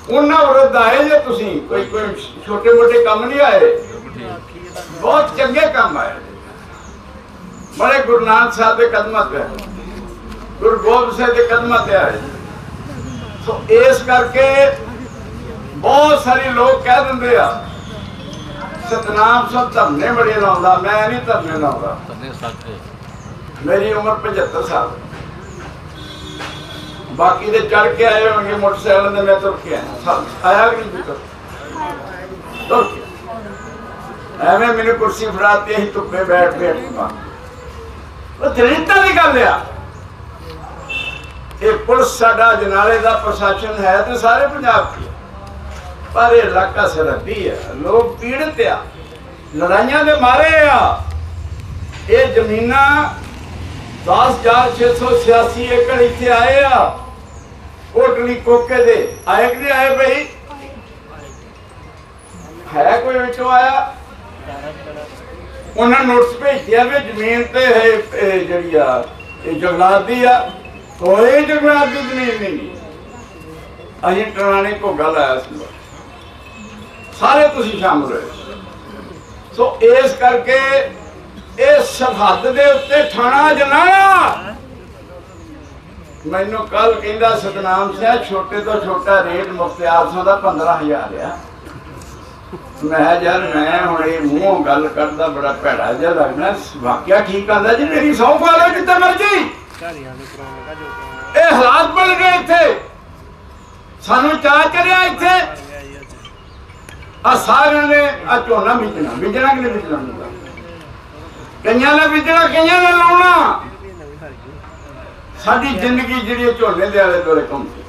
ਉਹਨਾਂ ਵਿਰੁੱਧ ਆਏ ਜੇ ਤੁਸੀਂ, ਕੋਈ ਕੋਈ ਛੋਟੇ ਮੋਟੇ ਕੰਮ ਨਹੀਂ ਆਏ। ਬਹੁਤ ਚੰਗੇ ਕੰਮ ਆਏ। ਬੜੇ ਗੁਰੂ ਨਾਨਕ ਸਾਹਿਬ ਦੇ ਕਦਮਾਂ ਤੇ ਆਏ। ਗੁਰੂ ਗੋਬਿੰਦ ਸਿੰਘ ਦੇ ਕਦਮਾਂ ਤੇ ਆਏ। ਸੋ ਇਸ ਕਰਕੇ ਬਹੁਤ ਸਾਰੇ ਲੋਕ ਕਹਿ ਦਿੰਦੇ ਆ, ਸਤਨਾਮ ਸਭ ਧਰਨੇ ਬੜੇ ਲਾਉਂਦਾ, ਮੈਂ ਨਹੀਂ ਧਰਨੇ ਲਾਉਂਦਾ। ਤੰਨੇ ਸੱਚ ਮੇਰੀ ਉਮਰ 75 ਸਾਲ। ਬਾਕੀ ਦੇ ਚੜ ਕੇ ਆਏ ਹੋਣਗੇ, ਮੋਟਰਸਾਈਕਲ ਤੇ ਮੈਂ ਤੁਰ ਕੇ ਆਇਆ। ਆਇਆ ਕਿ ਨਹੀਂ ਤੁਰ ਤੁਰ ਕੇ? ਐਵੇਂ ਮੈਨੂੰ ਕੁਰਸੀ ਫੜਾਤੀ, ਅਸੀਂ ਧੁੱਪੇ ਬੈਠ ਕੇ ਉਹ ਦਰਿੰਤਾ ਦੀ ਗੱਲ ਆ। ਇਹ ਪੁਲਿਸ ਸਾਡਾ ਜਨਾਲੇ ਦਾ ਪ੍ਰਸ਼ਾਸਨ ਹੈ ਤੇ ਸਾਰੇ ਪੰਜਾਬ ਦੀ ਪਰ ਇਹ ਇਲਾਕਾ ਸਰਹੱਦੀ ਹੈ ਲੋਕ ਪੀੜਤ ਆ। ਲੜਾਈਆਂ ਦੇ ਮਾਰੇ ਆ। ਇਹ ਜ਼ਮੀਨਾਂ 10686 ਏਕੜ ਇੱਥੇ ਆਏ ਆ। ਕੋਟਲੀ ਕੋਕੇ ਦੇ। ਆਏ ਕਿ ਆਏ ਭਾਈ ਹੈ ਕੋਈ ਵਿੱਚੋਂ ਆਇਆ? ਉਹਨਾਂ ਨੋਟਿਸ ਭੇਜਿਆ ਵੀ ਜ਼ਮੀਨ ਤੇ ਇਹ ਜਿਹੜੀ ਆ, ਇਹ ਜੰਗਲਾਤ ਦੀ ਆ। ਕੋਈ ਜੰਗਲਾਤ ਦੀ ਜ਼ਮੀਨ ਨਹੀਂ ਅਸੀਂ ਟਰਾਣੇ ਘੋਗਾ ਲਾਇਆ ਆਇਆ ਸੀ। ਸਾਰੇ ਤੁਸੀਂ ਸ਼ਾਮਲ ਹੋਏ। ਸੋ ਇਸ ਕਰਕੇ ਇਹ ਸਰਹੱਦ ਦੇ ਉੱਤੇ ਥਾਣਾ ਜਨਾਲਾ। ਮੈਨੂੰ ਕੱਲ ਕਹਿੰਦਾ ਸਤਨਾਮ ਸਿੰਘ, ਛੋਟੇ ਤੋਂ ਛੋਟਾ ਰੇਟ ਮੁਖਤਿਆਰ ਸਿੰਘ ਦਾ 15000 ਆ। ਮੈਂ ਯਾਰ, ਮੈਂ ਹੁਣ ਇਹ ਮੂੰਹੋਂ ਗੱਲ ਕਰਦਾ, ਬੜਾ ਭੈੜਾ ਜਿਹਾ ਲੱਗਦਾ। ਵਾਕਿਆ ਠੀਕ ਆਂਦਾ ਜੀ, ਮੇਰੀ ਸੌ ਪਾ ਲਓ ਮਰਜ਼ੀ। ਇਹ ਹਾਲਾਤ ਬਣ ਗਏ ਇੱਥੇ। ਸਾਨੂੰ ਚਾਹ ਚੜਿਆ ਇੱਥੇ। ਆ ਸਾਰਿਆਂ ਨੇ ਆ ਝੋਨਾ ਬੀਜਣਾ ਬੀਜਣਾ ਕਿ ਨਹੀਂ ਬੀਜਣਾ? ਕਈਆਂ ਨੇ ਬੀਜਣਾ ਕਈਆਂ ਨੇ ਲਾਉਣਾ। ਸਾਡੀ ਜ਼ਿੰਦਗੀ ਜਿਹੜੀ ਝੋਨੇ ਦੇ ਆਲੇ ਦੁਆਲੇ ਘੁੰਮਦੀ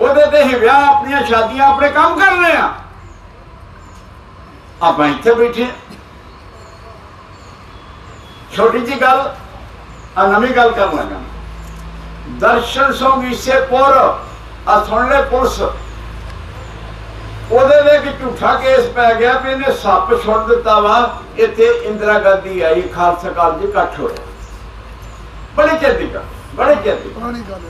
ਉਹਦੇ ਤੇ ਹੀ ਵਿਆਹ ਆਪਣੀਆਂ ਸ਼ਾਦੀਆਂ ਆਪਣੇ ਕੰਮ ਕਰ ਰਹੇ ਆ। ਆਪਾਂ ਇੱਥੇ ਬੈਠੇ। ਛੋਟੀ ਜੀ ਗੱਲ ਆ ਨਵੀਂ ਗੱਲ ਕਰਨ ਲੱਗਾ। ਦਰਸ਼ਨ ਸਿੰਘ ਇਸੇ ਪੁਰ ਆ ਸੁਣ ਲੈ ਪੁਲਿਸ। ਉਹਦੇ ਦੇ ਇੱਕ ਝੂਠਾ ਕੇਸ ਪੈ ਗਿਆ ਵੀ ਇਹਨੇ ਸੱਪ ਛੁੱਟ ਦਿੱਤਾ ਵਾ ਇੱਥੇ ਇੰਦਰਾ ਗਾਂਧੀ ਆਈ ਖਾਲਸਾ ਕਾਲਜ ਇਕੱਠ ਹੋਇਆ। ਬੜੀ ਚੇਤੀ ਕਰ ਬੜੀ ਚੇਤੀ ਪੁਰਾਣੀ ਗੱਲ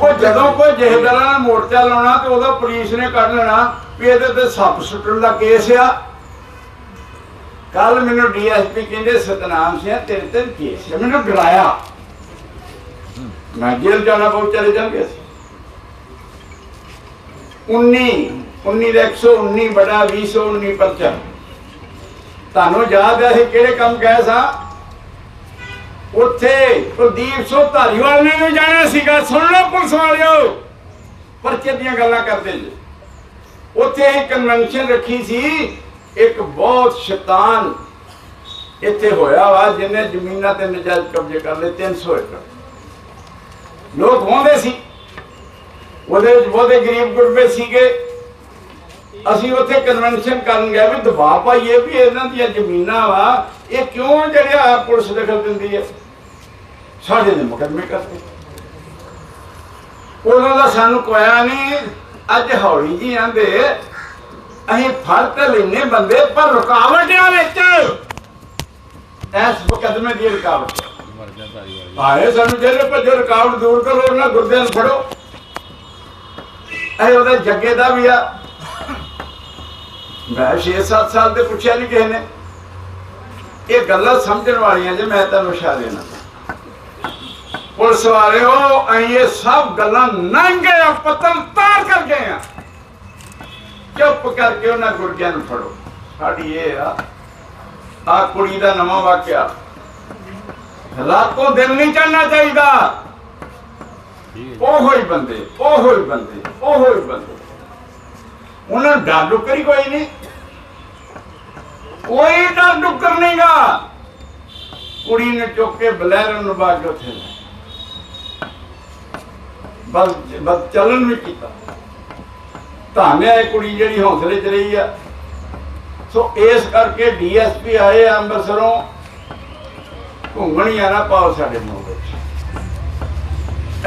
ਉਹ ਜਦੋਂ ਕੋਈ ਜਹੇਦਾਰਾਂ ਨਾਲ ਮੋਰਚਾ ਲਾਉਣਾ ਤੇ ਉਦੋਂ ਪੁਲਿਸ ਨੇ ਕੱਢ ਲੈਣਾ ਵੀ ਇਹਦੇ ਤੇ ਸੱਪ ਸੁੱਟਣ ਦਾ ਕੇਸ ਆ। ਕੱਲ ਮੈਨੂੰ ਡੀਐਸਪੀ ਕਹਿੰਦੇ ਸਤਨਾਮ ਸਿੰਘ ਤੇਰੇ ਤੇ ਕੇਸ ਮੈਨੂੰ ਡਰਾਇਆ। ਮੈਂ ਜੇਲ੍ਹ ਜਾਣਾ ਬਹੁਤ ਚਲੇ ਜਾਂਗੇ ਸੀ 19 19 ਦਾ 119 ਬੜਾ 219 ਪਰਚਾ। ਤੁਹਾਨੂੰ ਯਾਦ ਹੈ ਅਸੀਂ ਕਿਹੜੇ ਕੰਮ ਗਏ ਸਾਂ? ਉੱਥੇ ਕੁਲਦੀਪ ਸਿੰਘ ਧਾਰੀਵਾਲ ਨੇ ਵੀ ਜਾਣਾ ਸੀਗਾ। ਸੁਣ ਲਓ ਪੁਲਿਸ ਵਾਲਿਓ, ਪਰਚੇ ਦੀਆਂ ਗੱਲਾਂ ਕਰਦੇ ਜੀ। ਉੱਥੇ ਇੱਕ ਕਨਵੈਨਸ਼ਨ ਰੱਖੀ ਸੀ। ਇੱਕ ਬਹੁਤ ਸ਼ੈਤਾਨ ਇੱਥੇ ਹੋਇਆ ਵਾ, ਜਿਹਨੇ ਜ਼ਮੀਨਾਂ ਤੇ ਨਜਾਇਜ਼ ਕਬਜ਼ੇ ਕਰ ਲਏ 300 ਏਕੜ। ਲੋਕ ਹੁੰਦੇ ਸੀ। ਉਹਦੇ ਬਹੁਤੇ ਗਰੀਬ ਗੁਰਬੇ ਸੀਗੇ। ਅਸੀਂ ਉੱਥੇ ਕਨਵੈਨਸ਼ਨ ਕਰਨ ਗਏ ਵੀ ਦਬਾਅ ਪਾਈਏ ਵੀ ਇਹਨਾਂ ਦੀਆਂ ਜ਼ਮੀਨਾਂ ਵਾ ਇਹ ਕਿਉਂ ਜਿਹੜਿਆ ਪੁਲਿਸ ਦਖਲ ਦਿੰਦੀ ਹੈ ਸਾਡੇ ਦੇ ਮੁਕੱਦਮੇ ਕਰਦੇ ਉਹਨਾਂ ਦਾ ਸਾਨੂੰ ਕੋਇਆ ਨਹੀਂ ਅੱਜ ਹੌਲੀ ਜੀ ਆਂਦੇ ਅਸੀਂ ਫੜ ਤੇ ਲੈਨੇ ਬੰਦੇ ਪਰ ਰੁਕਾਵਟ ਆ ਵਿੱਚ। ਐਸ ਮੁਕੱਦਮੇ ਦੀ ਰੁਕਾਵਟ। ਆਏ ਸਾਨੂੰ ਜਿਹੜੇ ਭੱਜੋ ਰੁਕਾਵਟ ਦੂਰ ਕਰੋ ਉਹਨਾਂ ਗੁਰਦਿਆਂ ਨੂੰ ਫੜੋ। ਇਹ ਉਹਦੇ ਜੱਗੇ ਦਾ ਵੀ ਆ। ਮੈਂ 6-7 ਸਾਲ ਦੇ ਪੁੱਛਿਆ ਨਹੀਂ ਕਿਸੇ ਨੇ। ਇਹ ਗੱਲਾਂ ਸਮਝਣ ਵਾਲੀਆਂ ਜੇ ਮੈਂ ਤੁਹਾਨੂੰ ਇਸ਼ਾਰਾ ਦੇਣਾ। ਪੁਲਿਸ ਵਾਲਿਓ, ਅਸੀਂ ਇਹ ਸਭ ਗੱਲਾਂ ਨੰਗੇ ਆ ਪਤਨ ਤਾਰ ਕਰ ਗਏ ਆ। ਚੁੱਪ ਕਰਕੇ ਉਹਨਾਂ ਗੁਰਗਿਆਂ ਨੂੰ ਫੜੋ। ਸਾਡੀ ਇਹ ਆ ਆ ਕੁੜੀ ਦਾ ਨਵਾਂ ਵਾਕਿਆ। ਰਾਤੋਂ ਦਿਲ ਨਹੀਂ ਚੜਨਾ ਚਾਹੀਦਾ। ਉਹੋ ਹੀ ਬੰਦੇ, ਉਹੋ ਹੀ ਬੰਦੇ, ਉਹੋ ਹੀ ਬੰਦੇ। ਉਹਨਾਂ ਨੂੰ ਡਰ ਡੁੱਕਰ ਹੀ ਕੋਈ ਨਹੀਂ। ਕੋਈ ਡਰ ਡੁੱਕਰ ਨਹੀਂਗਾ। ਕੁੜੀ ਨੇ ਚੁੱਕ ਕੇ ਬਲੈਰੋ ਨੂੰ ਬਾਗ ਉੱਥੇ ਬਸ ਬਸ ਚੱਲਣ ਵੀ ਕੀਤਾ। ਧਾਮਿਆ ਇਹ ਕੁੜੀ ਜਿਹੜੀ ਹੌਸਲੇ 'ਚ ਰਹੀ ਆ। ਸੋ ਇਸ ਕਰਕੇ ਡੀਐਸਪੀ ਆਏ ਆ ਅੰਮ੍ਰਿਤਸਰੋਂ ਘੁੰਮਣੀਆਂ ਨਾ ਪਾਓ ਸਾਡੇ ਮੂੰਹ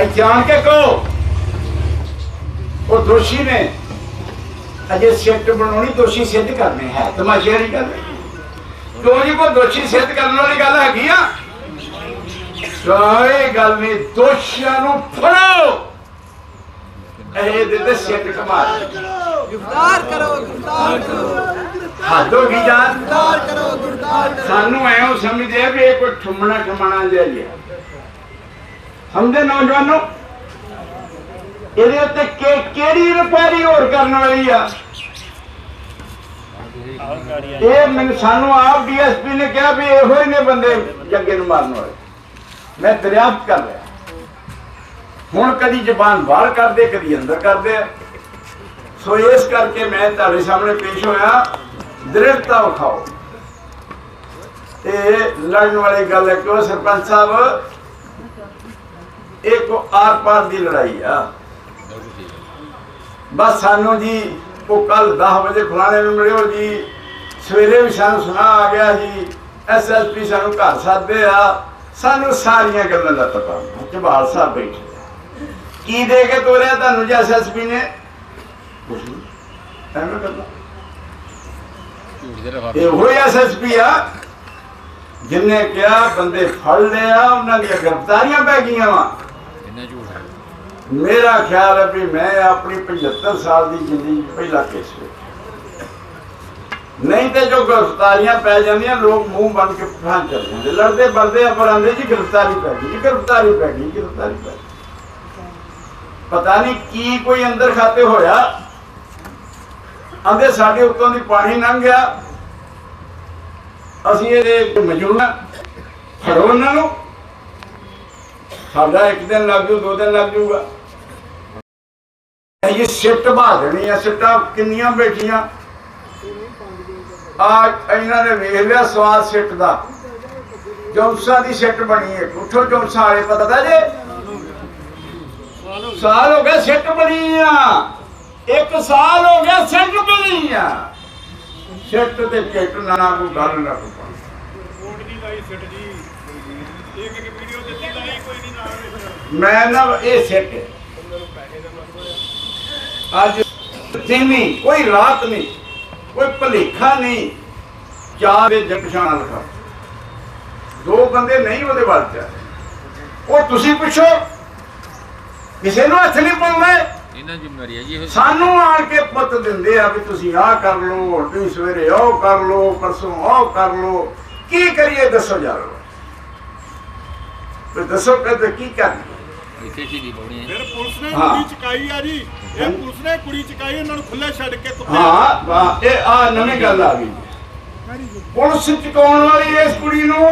ਜਾਣ ਕੇ ਕਹੋ। ਉਹ ਦੋਸ਼ੀ ਨੇ। ਅਜੇ ਸਿੱਟ ਬਣਾਉਣੀ ਦੋਸ਼ੀ ਸਿੱਧ ਕਰਨੇ ਹੈ। ਤਮਾਸ਼ੇ ਨਹੀਂ ਕਰਨੇ ਕਿਉਂ ਜੀ ਕੋਈ ਦੋਸ਼ੀ ਸਿੱਧ ਕਰਨ ਵਾਲੀ ਗੱਲ ਹੈਗੀ ਆ? ਕੋਈ ਗੱਲ ਨਹੀਂ ਦੋਸ਼ੀਆਂ ਨੂੰ ਫੜੋ। ਇਹ ਦੇ ਸਿੱਟ ਕਮਾਲ ਗ੍ਰਿਫਤਾਰ ਕਰੋ ਗ੍ਰਿਫਤਾਰ ਕਰੋ। ਹੱਦ ਗਈ ਜਾਨ ਗ੍ਰਿਫਤਾਰ ਕਰੋ ਗ੍ਰਿਫਤਾਰ ਸਾਨੂੰ ਐਂ ਸਮਝਦੇ ਆ ਵੀ ਇਹ ਕੋਈ ਠੁੰਮਣਾ ਠਮਾਣਾ ਜਿਹਾ ਹੀ ਹੈ ਸਮਝੇ ਨੌਜਵਾਨੋ? ਇਹਦੇ ਉੱਤੇ ਕਿ- ਕਿਹੜੀ ਰਿਪੇਅਰੀ ਹੋਰ ਕਰਨ ਵਾਲੀ ਆ? ਇਹ ਮੈਨੂੰ ਸਾਨੂੰ ਆਪ ਡੀਐਸਪੀ ਨੇ ਕਿਹਾ ਵੀ ਇਹੋ ਹੀ ਨੇ ਬੰਦੇ ਜੱਗੇ ਨੂੰ ਮਾਰਨ ਵਾਲੇ। ਮੈਂ ਦਰਿਆਫਤ ਕਰ ਰਿਹਾ। ਹੁਣ ਕਦੀ ਜ਼ਬਾਨ ਬਾਹਰ ਕਰਦੇ, ਕਦੀ ਅੰਦਰ ਕਰਦੇ ਆ। ਸੋ ਇਸ ਕਰਕੇ ਮੈਂ ਤੁਹਾਡੇ ਸਾਹਮਣੇ ਪੇਸ਼ ਹੋਇਆ, ਦ੍ਰਿੜਤਾ ਵਿਖਾਓ। ਤੇ ਲੜਨ ਵਾਲੀ ਗੱਲ ਹੈ ਕਿ ਸਰਪੰਚ ਸਾਹਿਬ ਇਹ ਕੋ ਆਰ ਪਾਰ ਦੀ ਲੜਾਈ ਆ। ਬਸ ਸਾਨੂੰ ਜੀ, ਉਹ ਕੱਲ 10 ਵਜੇ ਫਲਾਣੇ ਨੂੰ ਮਿਲਿਓ ਜੀ, ਸਵੇਰੇ ਵੀ ਸਾਨੂੰ ਸੁਣਾ ਆ ਗਿਆ ਜੀ ਐਸਐਸਪੀ ਸਾਨੂੰ ਘਰ ਸਾਦੇ ਆ। ਸਾਨੂੰ ਸਾਰੀਆਂ ਗੱਲਾਂ ਦਾ ਪਤਾ ਜਵਾਲ ਸਾਹਿਬ ਬੈਠੇ ਕੀ ਦੇ ਕੇ ਤੋਰਿਆ ਤੁਹਾਨੂੰ ਜੀ ਐਸਐਸਪੀ ਨੇ? ਕੁਛ ਨਹੀਂ ਐਵੇਂ ਕਰਨਾ। ਝੂਠ ਦੇ ਰਫਾ ਇਹ ਹੋਈ ਐਸਐਸਪੀ ਆ, ਜਿੰਨੇ ਕਿਹਾ ਬੰਦੇ ਫੜ ਲਿਆ ਉਹਨਾਂ ਦੀਆਂ ਗ੍ਰਿਫਤਾਰੀਆਂ ਪੈ ਗਈਆਂ ਵਾ। ਮੇਰਾ ਖਿਆਲ ਹੈ ਵੀ ਮੈਂ ਆਪਣੀ 75 ਸਾਲ ਦੀ ਜ਼ਿੰਦਗੀ 'ਚ ਪਹਿਲਾ ਕੇਸ ਵੇਖਿਆ। ਨਹੀਂ ਤੇ ਜੋ ਗ੍ਰਿਫਤਾਰੀਆਂ ਪੈ ਜਾਂਦੀਆਂ, ਲੋਕ ਮੂੰਹ ਬੰਦ ਕੇ ਫਾਂ ਚੱਲ ਜਾਂਦੇ। ਲੜਦੇ ਬਲਦੇ ਆ, ਪਰ ਜੀ ਗ੍ਰਿਫਤਾਰੀ ਪੈ ਗਈ ਜੀ, ਗ੍ਰਿਫਤਾਰੀ ਪੈ ਗਈ, ਗ੍ਰਿਫਤਾਰੀ ਪੈ ਗਈ। ਪਤਾ ਨਹੀਂ ਕੀ ਕੋਈ ਅੰਦਰ ਖਾਤੇ ਹੋਇਆ। ਆਂਦੇ ਸਾਡੇ ਉੱਤੋਂ ਦੀ ਪਾਣੀ ਲੰਘ ਗਿਆ। ਅਸੀਂ ਇਹਦੇ ਮਜੂਨਾ ਫੜੋ ਉਹਨਾਂ ਨੂੰ। ਸਾਡਾ ਇੱਕ ਦਿਨ ਲੱਗ ਜੂ, ਦੋ ਦਿਨ ਲੱਗ ਜੂਗਾ। ਇਹ ਸਿੱਟ ਬਹਾ ਦੇਣੀ ਆ ਸਿੱਟਾਂ ਕਿੰਨੀਆਂ ਬੈਠੀਆਂ? ਆ ਇਹਨਾਂ ਨੇ ਵੇਖ ਲਿਆ ਸਵਾਦ ਸਿੱਟ ਦਾ। ਜੌਂਸਾ ਦੀ ਸਿੱਟ ਬਣੀ ਹੈ ਉੱਠੋ ਜੌਂਸਾ ਵਾਲੇ ਪਤਾ ਜੇ? ਸਾਲ ਹੋ ਗਿਆ ਸਿੱਟ ਬਣੀ ਆ। ਇੱਕ ਸਾਲ ਹੋ ਗਿਆ ਸਿੱਟ ਬਣੀ ਆ। ਸਿੱਟ ਤੇ ਚਿੱਟ ਨਾ ਕੋਈ ਗੱਲ ਨਾ ਕੋਈ ਬਾਤ। ਕੋਟ ਦੀ ਲਾਈ ਸਿੱਟ ਜੀ। ਇੱਕ ਇੱਕ ਵੀਡੀਓ ਦਿੱਤੀ ਲਾਈ ਕੋਈ ਨਹੀਂ ਨਾਲ ਮੈਂ ਨਾ ਇਹ ਸਿੱਟ ਹੈ। ਅੱਜ ਦਿਨ ਨਹੀਂ ਕੋਈ ਰਾਤ ਨਹੀਂ ਕੋਈ ਭਲੇਖਾ ਨਹੀਂ ਚਾਰ ਦੇ ਜਪਸ਼ਾਨ ਲਖਾ ਦੋ ਬੰਦੇ ਨਹੀਂ ਉਹਦੇ ਵੱਲ ਚ ਉਹ ਤੁਸੀਂ ਪੁੱਛੋ ਕਿਸੇ ਨੂੰ ਹੱਥ ਨਹੀਂ ਪਾਉਂਦੇ। ਇਹਨਾਂ ਜ਼ਿੰਮੇਵਾਰੀ ਹੈ ਜੀ ਸਾਨੂੰ ਆਣ ਕੇ ਪੁੱਤ ਦਿੰਦੇ ਆ ਵੀ ਤੁਸੀਂ ਆਹ ਕਰ ਲਓ ਤੁਸੀਂ ਸਵੇਰੇ ਉਹ ਕਰ ਲਓ ਪਰਸੋਂ ਉਹ ਕਰ ਲਓ। ਕੀ ਕਰੀਏ ਦੱਸੋ ਯਾਰ। ਤੇ ਦੱਸੋ ਕਦੇ ਕੀ ਕਰੀਏ ਇੱਥੇ ਸ਼ਹੀਦੀ ਪਾਉਣੀ ਹੈ। ਫਿਰ ਪੁਲਿਸ ਨੇ ਹਾਂ। ਕੁੜੀ ਚਕਾਈ ਆ ਜੀ। ਇਹ ਪੁਲਿਸ ਨੇ ਕੁੜੀ ਚਕਾਈ ਇਹਨਾਂ ਨੂੰ ਖੁੱਲੇ ਛੱਡ ਕੇ ਤੁੱਪੇ ਹਾਂ ਵਾਹ, ਇਹ ਆ ਨਵੀਂ ਗੱਲ ਆ ਗਈ। ਪੁਲਿਸ ਚੁਕਾਉਣ ਵਾਲੀ ਇਸ ਕੁੜੀ ਨੂੰ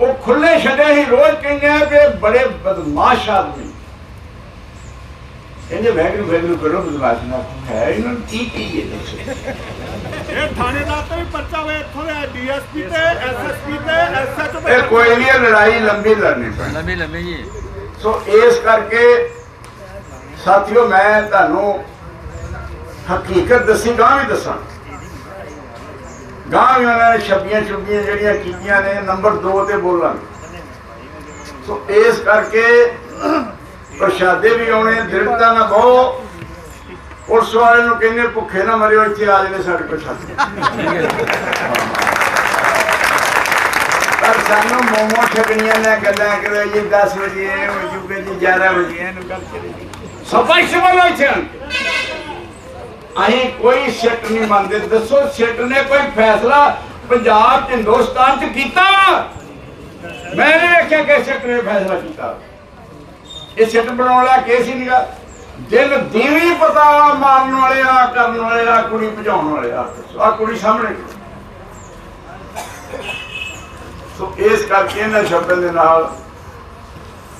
ਉਹ ਖੁੱਲੇ ਛੱਡੇ ਹੀ ਰੋਜ਼ ਕਹਿੰਦੇ ਆ ਕਿ ਇਹ ਬੜੇ ਬਦਮਾਸ਼ ਆਦਮੀ। ਇਹਨੇ ਵੈਗਰੂ ਵੈਗਰੂ ਕਰੋ ਬਦਮਾਸ਼ ਨਾ ਹੈ ਇਹਨਾਂ ਨੂੰ ਕੀ ਕੀ ਦੱਸੋ ਇਹ ਥਾਣੇਦਾਰ ਤੇ ਵੀ ਪਰਚਾ ਹੋਇਆ ਇੱਥੋਂ ਦੇ ਡੀਐਸਪੀ ਤੇ ਐਸਐਸਪੀ ਤੇ ਐਸਐਚਓ ਇਹ ਕੋਈ ਨਹੀਂ ਲੜਾਈ ਲੰਬੀ ਲੜਨੀ ਪੈਣੀ। ਲੰਮੇ ਲੰਮੇ ਜੀ। ਸੋ ਇਸ ਕਰਕੇ ਸਾਥੀਓ ਮੈਂ ਤੁਹਾਨੂੰ ਹਕੀਕਤ ਦੱਸੀ ਗਾਂ ਵੀ ਦੱਸਾਂ। ਗਾਂ ਵੀ ਉਹਨਾਂ ਨੇ ਛੱਬੀਆਂ ਛੁੱਬੀਆਂ ਜਿਹੜੀਆਂ ਕੀਤੀਆਂ ਨੇ ਨੰਬਰ 2 ਤੇ ਬੋਲਾਂਗੇ ਸੋ ਇਸ ਕਰਕੇ ਪ੍ਰਸ਼ਾਦੇ ਵੀ ਆਉਣੇ ਦਿਰਤਾ ਨਾ ਬਹੁ। ਪੁਲਿਸ ਵਾਲੇ ਨੂੰ ਕਹਿੰਦੇ, ਭੁੱਖੇ ਨਾ ਮਰਿਓ, ਇੱਥੇ ਆ ਜਨੇ ਸਾਡੇ ਕੋਲ ਪਰ ਸਾਨੂੰ ਮੋਮੋ ਛਕਣੀਆਂ ਨੇ, ਗੱਲਾਂ ਕਰੋ ਜੀ 10 ਵਜੇ ਹੋ ਜੀ 11 ਵਜੇ ਇਹਨੂੰ ਗੱਲ ਕਰੀ। ਸਪਸ਼ਟ ਬੋਲੋ ਇੱਥੇ ਆਣ ਕੇ। ਕੋਈ ਸਿੱਟ ਨਹੀਂ ਮੰਨਦੇ। ਦੱਸੋ, ਸਿੱਟ ਨੇ ਕੋਈ ਫੈਸਲਾ ਪੰਜਾਬ ਤੇ ਹਿੰਦੁਸਤਾਨ ਚ ਕੀਤਾ ਮੈਂ ਨਹੀਂ ਵੇਖਿਆ ਕਿ ਸਿੱਟ ਨੇ ਫੈਸਲਾ ਕੀਤਾ। ਇਹ ਸਿੱਟ ਬਣਾਉਣ ਵਾਲਾ ਕੇ ਸੀ ਨੀਗਾ। ਦਿਲ ਦੀਵੀ ਪਤਾ ਮਾਰਨ ਵਾਲੇ ਆ, ਕਰਨ ਵਾਲੇ ਆ, ਕੁੜੀ ਭਜਾਉਣ ਵਾਲੇ ਆ। ਆ ਕੁੜੀ ਸਾਹਮਣੇ। ਸੋ ਇਸ ਕਰਕੇ ਇਹਨਾਂ ਸ਼ਬਦ ਦੇ ਨਾਲ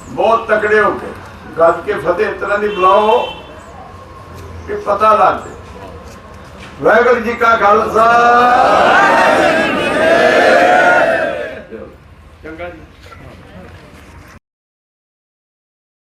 ਬਹੁਤ ਤਕੜੇ ਹੋ ਕੇ ਗੱਲ ਕੇ ਫਤਿਹ ਤਰ੍ਹਾਂ ਦੀ ਬੁਲਾਓ ਕਿ ਪਤਾ ਲੱਗ ਜੇ। ਵਾਹਿਗੁਰੂ ਜੀ ਕਾ ਖਾਲਸਾ। ਚੰਗਾ ਜੀ।